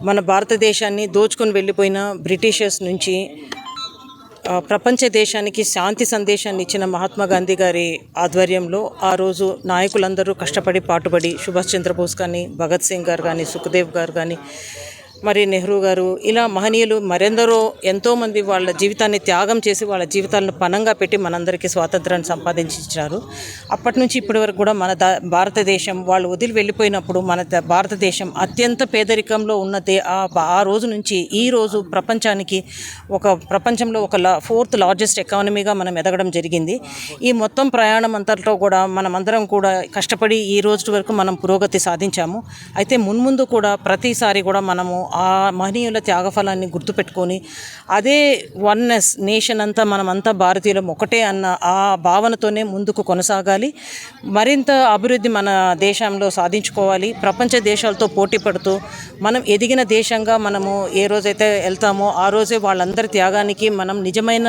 మన భారతదేశాన్ని దోచుకొని వెళ్ళిపోయిన బ్రిటిషర్స్ నుంచి ప్రపంచ దేశానికి శాంతి సందేశాన్ని ఇచ్చిన మహాత్మా గాంధీ గారి ఆధ్వర్యంలో ఆ రోజు నాయకులందరూ కష్టపడి పాటుపడి సుభాష్ చంద్రబోస్ కానీ భగత్ సింగ్ గారు కానీ సుఖదేవ్ గారు కానీ మరి నెహ్రూ గారు ఇలా మహనీయులు మరెందరో ఎంతోమంది వాళ్ళ జీవితాన్ని త్యాగం చేసి వాళ్ళ జీవితాలను పణంగా పెట్టి మనందరికీ స్వాతంత్రాన్ని సంపాదించారు అప్పటి నుంచి ఇప్పటి వరకు కూడా మన భారతదేశం వాళ్ళు వదిలి వెళ్ళిపోయినప్పుడు మన భారతదేశం అత్యంత పేదరికంలో ఉన్నదే ఆ ఆ రోజు నుంచి ఈ రోజు ప్రపంచానికి ఒక ప్రపంచంలో ఒక లా ఫోర్త్ లార్జెస్ట్ ఎకానమీగా మనం ఎదగడం జరిగింది. ఈ మొత్తం ప్రయాణం అంతట్లో కూడా మనమందరం కూడా కష్టపడి ఈ రోజు వరకు మనం పురోగతి సాధించాము. అయితే మున్ముందు కూడా ప్రతిసారి కూడా మనము ఆ మహనీయుల త్యాగఫలాన్ని గుర్తుపెట్టుకొని అదే వన్నెస్ నేషన్ అంతా మనమంతా భారతీయులం ఒకటే అన్న ఆ భావనతోనే ముందుకు కొనసాగాలి. మరింత అభివృద్ధి మన దేశంలో సాధించుకోవాలి. ప్రపంచ దేశాలతో పోటీ పడుతూ మనం ఎదిగిన దేశంగా మనము ఏ రోజైతే వెళ్తామో ఆ రోజే వాళ్ళందరి త్యాగానికి మనం నిజమైన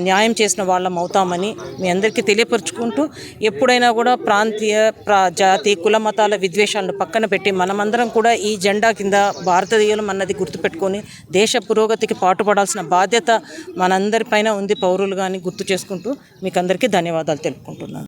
న్యాయం చేసిన వాళ్ళం అవుతామని మీ అందరికీ తెలియపరుచుకుంటూ ఎప్పుడైనా కూడా ప్రాంతీయ ప్రా జాతి కుల మతాల విద్వేషాలను పక్కన పెట్టి మనమందరం కూడా ఈ జెండా కింద భారతీయులం అన్నది గుర్తుపెట్టుకొని దేశ పురోగతికి పాటుపడాల్సిన బాధ్యత మనందరిపైన ఉంది పౌరులు కానీ గుర్తు చేసుకుంటూ మీకు అందరికీ ధన్యవాదాలు తెలుపుకుంటున్నాను.